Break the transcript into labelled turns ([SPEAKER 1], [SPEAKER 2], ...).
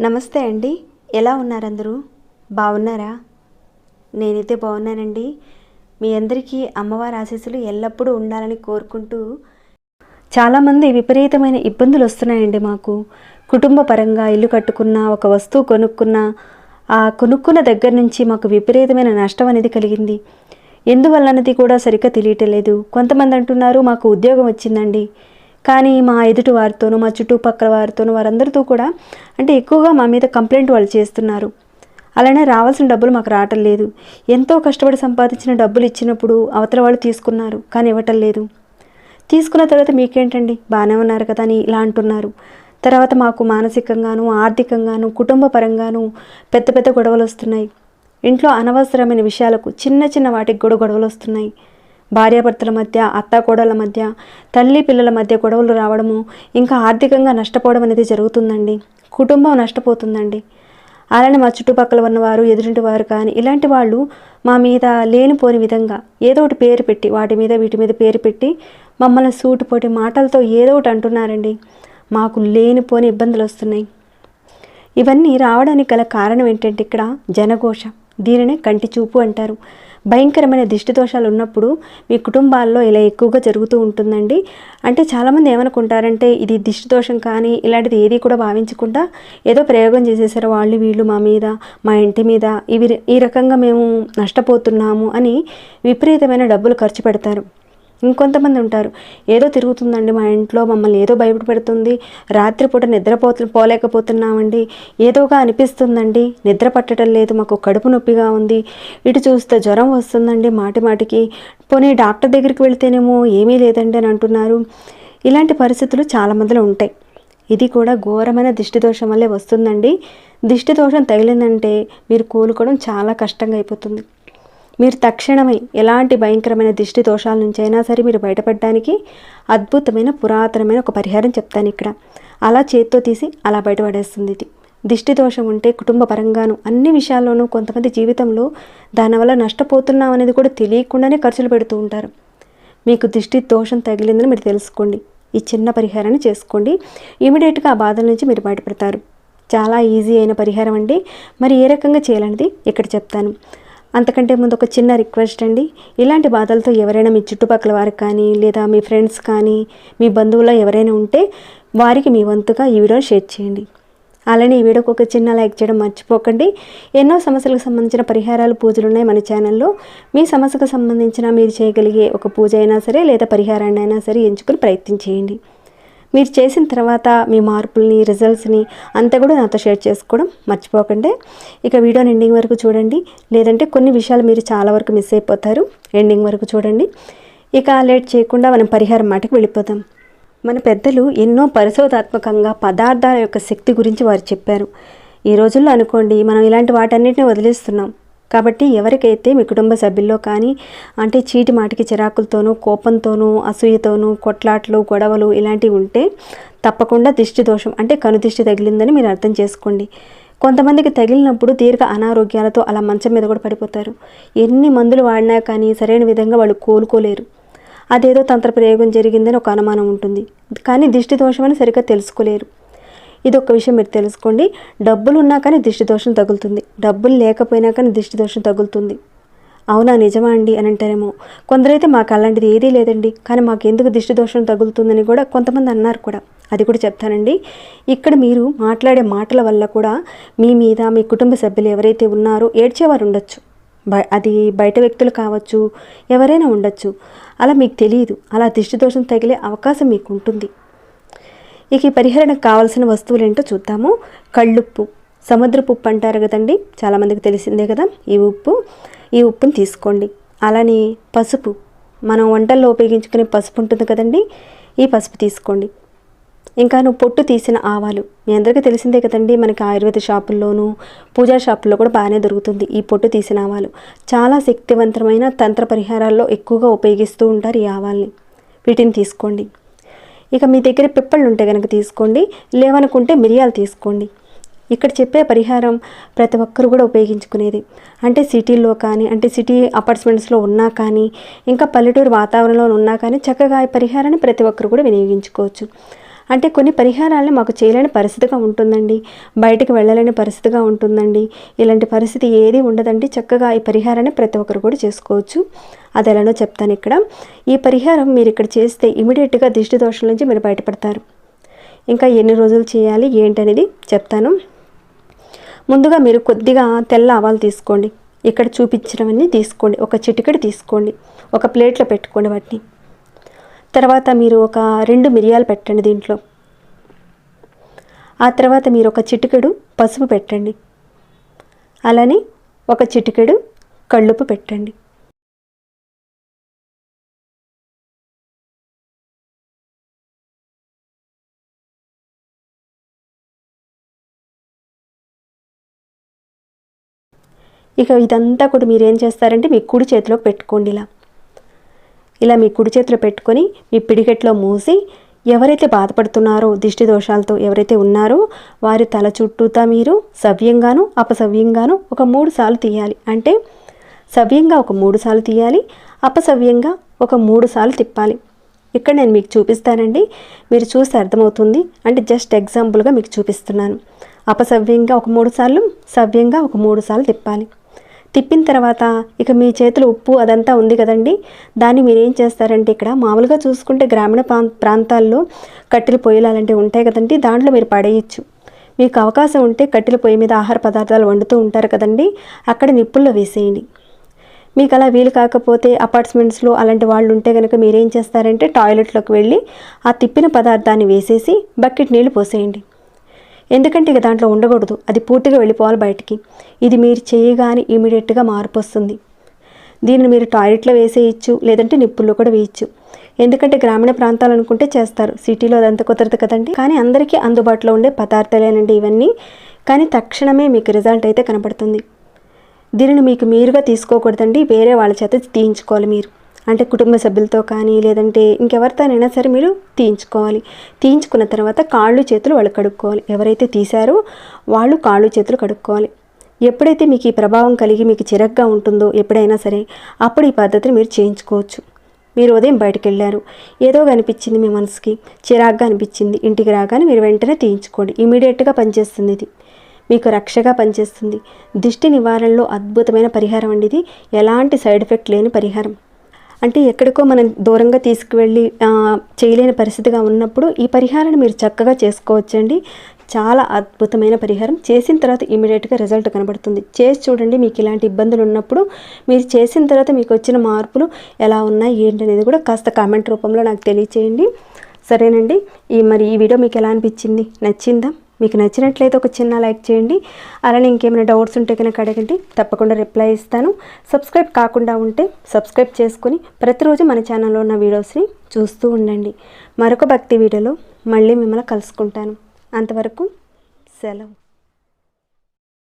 [SPEAKER 1] నమస్తే అండి. ఎలా ఉన్నారు అందరూ బాగున్నారా? నేనైతే బాగున్నానండి. మీ అందరికీ అమ్మవారి ఆశీస్సులు ఎల్లప్పుడూ ఉండాలని కోరుకుంటూ చాలామంది విపరీతమైన ఇబ్బందులు వస్తున్నాయండి మాకు. కుటుంబ పరంగా ఇల్లు కట్టుకున్న ఒక వస్తువు కొనుక్కున్న ఆ కొనుక్కున్న దగ్గర నుంచి మాకు విపరీతమైన నష్టం అనేది కలిగింది. ఎందువల్లన్నది కూడా సరిగ్గా తెలియటలేదు. కొంతమంది అంటున్నారు మాకు ఉద్యోగం వచ్చిందండి. కానీ మా ఎదుటి వారితోనూ మా చుట్టుపక్కల వారితోనూ వారందరితో కూడా అంటే ఎక్కువగా మా మీద కంప్లైంట్ వాళ్ళు చేస్తున్నారు. అలానే రావాల్సిన డబ్బులు మాకు రావటం లేదు. ఎంతో కష్టపడి సంపాదించిన డబ్బులు ఇచ్చినప్పుడు అవతల వాళ్ళు తీసుకున్నారు కానీ ఇవ్వటం లేదు. తీసుకున్న తర్వాత మీకేంటండి? బాగానే ఉన్నారు కదా అని ఇలా అంటున్నారు. తర్వాత మాకు మానసికంగాను ఆర్థికంగాను కుటుంబ పరంగాను పెద్ద పెద్ద గొడవలు వస్తున్నాయి. ఇంట్లో అనవసరమైన విషయాలకు చిన్న చిన్న వాటికి కూడా గొడవలు వస్తున్నాయి. భార్యాభర్తల మధ్య అత్తాకోడళ్ళ మధ్య తల్లి పిల్లల మధ్య గొడవలు రావడము ఇంకా ఆర్థికంగా నష్టపోవడం అనేది జరుగుతుందండి. కుటుంబం నష్టపోతుందండి. అలానే మా చుట్టుపక్కల ఉన్నవారు ఎదురింటి వారు కానీ ఇలాంటి వాళ్ళు మా మీద లేనిపోని విధంగా ఏదో ఒకటి పేరు పెట్టి వాటి మీద వీటి మీద పేరు పెట్టి మమ్మల్ని సూటిపోటి మాటలతో ఏదో ఒకటి అంటున్నారండి. మాకు లేనిపోని ఇబ్బందులు వస్తున్నాయి. ఇవన్నీ రావడానికి గల కారణం ఏంటంటే ఇక్కడ జనఘోష. దీనినే కంటి చూపు అంటారు. భయంకరమైన దిష్టి దోషాలు ఉన్నప్పుడు మీ కుటుంబాల్లో ఇలా ఎక్కువగా జరుగుతూ ఉంటుందండి. అంటే చాలామంది ఏమనుకుంటారంటే ఇది దిష్టి దోషం కానీ ఇలాంటిది ఏది కూడా భావించకుండా ఏదో ప్రయోగం చేసేసారు వాళ్ళు వీళ్ళు మా మీద మా ఇంటి మీద ఇవి ఈ రకంగా మేము నష్టపోతున్నాము అని విపరీతమైన డబ్బులు ఖర్చు పెడతారు. ఇంకొంతమంది ఉంటారు. ఏదో తిరుగుతుందండి మా ఇంట్లో మమ్మల్ని ఏదో భయపెడుతుంది. రాత్రిపూట నిద్రపోతు పోలేకపోతున్నామండి. ఏదోగా అనిపిస్తుందండి. నిద్ర పట్టడం లేదు మాకు కడుపు నొప్పిగా ఉంది. ఇటు చూస్తే జ్వరం వస్తుందండి మాటి మాటికి. పోనీ డాక్టర్ దగ్గరికి వెళ్తేనేమో ఏమీ లేదండి అని అంటున్నారు. ఇలాంటి పరిస్థితులు చాలామందిలో ఉంటాయి. ఇది కూడా ఘోరమైన దిష్టి దోషం వల్లే వస్తుందండి. దిష్టి దోషం తగిలిందంటే మీరు కోలుకోవడం చాలా కష్టంగా అయిపోతుంది. మీరు తక్షణమే ఎలాంటి భయంకరమైన దిష్టి దోషాల నుంచి అయినా సరే మీరు బయటపడడానికి అద్భుతమైన పురాతనమైన ఒక పరిహారం చెప్తాను ఇక్కడ. అలా చేత్తో తీసి అలా బయటపడేస్తుంది ఇది. దిష్టి దోషం ఉంటే కుటుంబ పరంగాను అన్ని విషయాల్లోనూ కొంతమంది జీవితంలో దానివల్ల నష్టపోతున్నాం అనేది కూడా తెలియకుండానే ఖర్చులు పెడుతూ ఉంటారు. మీకు దిష్టి దోషం తగిలిందని మీరు తెలుసుకోండి. ఈ చిన్న పరిహారాన్ని చేసుకోండి. ఇమీడియట్గా ఆ బాధల నుంచి మీరు బయటపడతారు. చాలా ఈజీ అయిన పరిహారం అండి. మరి ఏ రకంగా చేయాలనేది ఇక్కడ చెప్తాను. అంతకంటే ముందు ఒక చిన్న రిక్వెస్ట్ అండి. ఇలాంటి బాధలతో ఎవరైనా మీ చుట్టుపక్కల వారికి కానీ లేదా మీ ఫ్రెండ్స్ కానీ మీ బంధువుల్లో ఎవరైనా ఉంటే వారికి మీ వంతుగా ఈ వీడియోని షేర్ చేయండి. అలానే ఈ వీడియోకి ఒక చిన్న లైక్ చేయడం మర్చిపోకండి. ఎన్నో సమస్యలకు సంబంధించిన పరిహారాలు పూజలు ఉన్నాయి మన ఛానల్లో. మీ సమస్యకు సంబంధించిన మీరు చేయగలిగే ఒక పూజ అయినా సరే లేదా పరిహారాన్ని అయినా సరే ఎంచుకుని ప్రయత్నం చేయండి. మీరు చేసిన తర్వాత మీ మార్పుల్ని రిజల్ట్స్ని అంతా కూడా నాతో షేర్ చేసుకోవడం మర్చిపోకండి. ఇక వీడియోని ఎండింగ్ వరకు చూడండి. లేదంటే కొన్ని విషయాలు మీరు చాలా వరకు మిస్ అయిపోతారు. ఎండింగ్ వరకు చూడండి. ఇక లేట్ చేయకుండా మనం పరిహారం మాటకు వెళ్ళిపోతాం మన పెద్దలు ఎన్నో పరిశోధాత్మకంగా పదార్థాల యొక్క శక్తి గురించి వారు చెప్పారు. ఈ రోజుల్లో అనుకోండి మనం ఇలాంటి వాటన్నిటిని వదిలేస్తున్నాం. కాబట్టి ఎవరికైతే మీ కుటుంబ సభ్యుల్లో కానీ అంటే చీటి మాటికి చిరాకులతోనూ కోపంతోనూ అసూయతోనూ కొట్లాట్లు గొడవలు ఇలాంటివి ఉంటే తప్పకుండా దిష్టి దోషం అంటే కనుదిష్టి తగిలిందని మీరు అర్థం చేసుకోండి. కొంతమందికి తగిలినప్పుడు దీర్ఘ అనారోగ్యాలతో అలా మంచం మీద కూడా పడిపోతారు. ఎన్ని మందులు వాడినా కానీ సరైన విధంగా వాళ్ళు కోలుకోలేరు. అదేదో తంత్ర ప్రయోగం జరిగిందని ఒక అనుమానం ఉంటుంది. కానీ దిష్టి దోషం అని సరిగ్గా తెలుసుకోలేరు. ఇది ఒక విషయం మీరు తెలుసుకోండి. డబ్బులు ఉన్నా కానీ దిష్టి దోషం తగులుతుంది. డబ్బులు లేకపోయినా కానీ దిష్టి దోషం తగులుతుంది. అవునా నిజమా అండి అని అంటారేమో. కొందరైతే మాకు అలాంటిది ఏదీ లేదండి. కానీ మాకు ఎందుకు దిష్టి దోషం తగులుతుందని కూడా కొంతమంది అన్నారు కూడా. అది కూడా చెప్తానండి. ఇక్కడ మీరు మాట్లాడే మాటల వల్ల కూడా మీ మీద మీ కుటుంబ సభ్యులు ఎవరైతే ఉన్నారో ఏడ్చేవారు ఉండొచ్చు. బ అది బయట వ్యక్తులు కావచ్చు ఎవరైనా ఉండొచ్చు. అలా మీకు తెలియదు. అలా దిష్టి దోషం తగిలే అవకాశం మీకు ఉంటుంది ఇక ఈ పరిహరణకు కావాల్సిన వస్తువులు ఏంటో చూద్దాము. కళ్ళుప్పు. సముద్రపు ఉప్పు అంటారు కదండి. చాలామందికి తెలిసిందే కదా. ఈ ఉప్పు. ఈ ఉప్పుని తీసుకోండి. అలానే పసుపు. మనం వంటల్లో ఉపయోగించుకునే పసుపు ఉంటుంది కదండి. ఈ పసుపు తీసుకోండి. ఇంకా నువ్వు పొట్టు తీసిన ఆవాలు. మీ అందరికీ తెలిసిందే కదండి. మనకి ఆయుర్వేద షాపుల్లోనూ పూజా షాపుల్లో కూడా బాగానే దొరుకుతుంది ఈ పొట్టు తీసిన ఆవాలు. చాలా శక్తివంతమైన తంత్ర పరిహారాల్లో ఎక్కువగా ఉపయోగిస్తూ ఉంటారు ఈ ఆవాల్ని. వీటిని తీసుకోండి. ఇక మీ దగ్గర పిప్పళ్ళు ఉంటే కనుక తీసుకోండి లేవనుకుంటే మిరియాలు తీసుకోండి. ఇక్కడ చెప్పే పరిహారం ప్రతి ఒక్కరు కూడా ఉపయోగించుకునేది. అంటే సిటీల్లో కానీ అంటే సిటీ అపార్ట్మెంట్స్లో ఉన్నా కానీ ఇంకా పల్లెటూరు వాతావరణంలో ఉన్నా కానీ చక్కగా ఈ పరిహారాన్ని ప్రతి ఒక్కరు కూడా వినియోగించుకోవచ్చు. అంటే కొన్ని పరిహారాలను మాకు చేయలేని పరిస్థితిగా ఉంటుందండి. బయటకు వెళ్ళలేని పరిస్థితిగా ఉంటుందండి. ఇలాంటి పరిస్థితి ఏది ఉండదండి. చక్కగా ఈ పరిహారాన్ని ప్రతి ఒక్కరు కూడా చేసుకోవచ్చు. అది ఎలానో చెప్తాను ఇక్కడ. ఈ పరిహారం మీరు ఇక్కడ చేస్తే ఇమీడియట్గా దిష్టి దోషం నుంచి మీరు బయటపడతారు. ఇంకా ఎన్ని రోజులు చేయాలి ఏంటనేది చెప్తాను. ముందుగా మీరు కొద్దిగా తెల్ల ఆవాలు తీసుకోండి. ఇక్కడ చూపించినవన్నీ తీసుకోండి. ఒక చిటికెడు తీసుకోండి. ఒక ప్లేట్లో పెట్టుకోండి వాటిని. తర్వాత మీరు ఒక రెండు మిరియాలు పెట్టండి దీంట్లో. ఆ తర్వాత మీరు ఒక చిటికెడు పసుపు పెట్టండి. అలానే ఒక చిటికెడు కళ్ళుపు పెట్టండి. ఇక ఇదంతా కూడా మీరు ఏం చేస్తారంటే మీ కుడి చేతిలోకి పెట్టుకోండి ఇలా. ఇలా మీ కుడి చేతిలో పెట్టుకొని మీ పిడికెట్లో మూసి ఎవరైతే బాధపడుతున్నారో దిష్టి దోషాలతో ఎవరైతే ఉన్నారో వారి తల చుట్టూతా మీరు సవ్యంగాను అపసవ్యంగాను ఒక మూడు సార్లు తీయాలి. అంటే సవ్యంగా ఒక మూడు సార్లు తీయాలి అపసవ్యంగా ఒక మూడు సార్లు తిప్పాలి. ఇక్కడ నేను మీకు చూపిస్తానండి. మీరు చూస్తే అర్థమవుతుంది. అంటే జస్ట్ ఎగ్జాంపుల్గా మీకు చూపిస్తున్నాను. అపసవ్యంగా ఒక మూడు సార్లు సవ్యంగా ఒక మూడు సార్లు తిప్పాలి. తిప్పిన తర్వాత ఇక మీ చేతిలో ఉప్పు అదంతా ఉంది కదండి. దాన్ని మీరు ఏం చేస్తారంటే ఇక్కడ మామూలుగా చూసుకుంటే గ్రామీణ ప్రాంతాల్లో కట్టెల పొయ్యిలు అలాంటివి ఉంటాయి కదండి. దాంట్లో మీరు పడేయచ్చు. మీకు అవకాశం ఉంటే కట్టెల పొయ్యి మీద ఆహార పదార్థాలు వండుతూ ఉంటారు కదండి. అక్కడ నిప్పుల్లో వేసేయండి. మీకు అలా వీలు కాకపోతే అపార్ట్మెంట్స్లో అలాంటి వాళ్ళు ఉంటే కనుక మీరేం చేస్తారంటే టాయిలెట్లోకి వెళ్ళి ఆ తిప్పిన పదార్థాన్ని వేసేసి బకెట్ నీళ్ళు పోసేయండి. ఎందుకంటే ఇక దాంట్లో ఉండకూడదు. అది పూర్తిగా వెళ్ళిపోవాలి బయటికి. ఇది మీరు చేయగానే ఇమీడియట్గా మార్పు వస్తుంది. దీనిని మీరు టాయిలెట్లో వేసేయచ్చు లేదంటే నిప్పుల్లో కూడా వేయచ్చు. ఎందుకంటే గ్రామీణ ప్రాంతాలు అనుకుంటే చేస్తారు. సిటీలో అదంతా కుదరదు కదండి. కానీ అందరికీ అందుబాటులో ఉండే పదార్థాలేనండి ఇవన్నీ. కానీ తక్షణమే మీకు రిజల్ట్ అయితే కనబడుతుంది. దీనిని మీకు మీరుగా తీసుకోకూడదండి. వేరే వాళ్ళ చేత తీయించుకోవాలి మీరు. అంటే కుటుంబ సభ్యులతో కానీ లేదంటే ఇంకెవరితోనైనా సరే మీరు తీయించుకోవాలి. తీయించుకున్న తర్వాత కాళ్ళు చేతులు వాళ్ళు కడుక్కోవాలి. ఎవరైతే తీశారో వాళ్ళు కాళ్ళు చేతులు కడుక్కోవాలి. ఎప్పుడైతే మీకు ఈ ప్రభావం కలిగి మీకు చిరగ్గా ఉంటుందో ఎప్పుడైనా సరే అప్పుడు ఈ పద్ధతిని మీరు చేయించుకోవచ్చు. మీరు ఉదయం బయటకు వెళ్ళారు ఏదో కనిపించింది మీ మనసుకి. చిరాగ్గా అనిపించింది. ఇంటికి రాగానే మీరు వెంటనే తీయించుకోండి. ఇమీడియట్గా పనిచేస్తుంది ఇది. మీకు రక్షగా పనిచేస్తుంది. దిష్టి నివారణలో అద్భుతమైన పరిహారం అండి ఇది. ఎలాంటి సైడ్ ఎఫెక్ట్ లేని పరిహారం. అంటే ఎక్కడికో మనం దూరంగా తీసుకువెళ్ళి చేయలేని పరిస్థితిగా ఉన్నప్పుడు ఈ పరిహారాన్ని మీరు చక్కగా చేసుకోవచ్చండి. చాలా అద్భుతమైన పరిహారం. చేసిన తర్వాత ఇమీడియట్గా రిజల్ట్ కనబడుతుంది. చేసి చూడండి మీకు ఇలాంటి ఇబ్బందులు ఉన్నప్పుడు మీరు చేసిన తర్వాత మీకు వచ్చిన మార్పులు ఎలా ఉన్నాయి ఏంటనేది కూడా కాస్త కామెంట్ రూపంలో నాకు తెలియచేయండి. సరేనండి. ఈ మరి ఈ వీడియో మీకు ఎలా అనిపించింది? నచ్చిందా? మీకు నచ్చినట్లయితే ఒక చిన్న లైక్ చేయండి. అలానే ఇంకేమైనా డౌట్స్ ఉంటే కనుక అడగండి. తప్పకుండా రిప్లై ఇస్తాను. సబ్స్క్రైబ్ కాకుండా ఉంటే సబ్స్క్రైబ్ చేసుకొని ప్రతిరోజు మన ఛానల్లో ఉన్న వీడియోస్ని చూస్తూ ఉండండి. మరొక భక్తి వీడియోలో మళ్ళీ మిమ్మల్ని కలుసుకుంటాను. అంతవరకు సెలవు.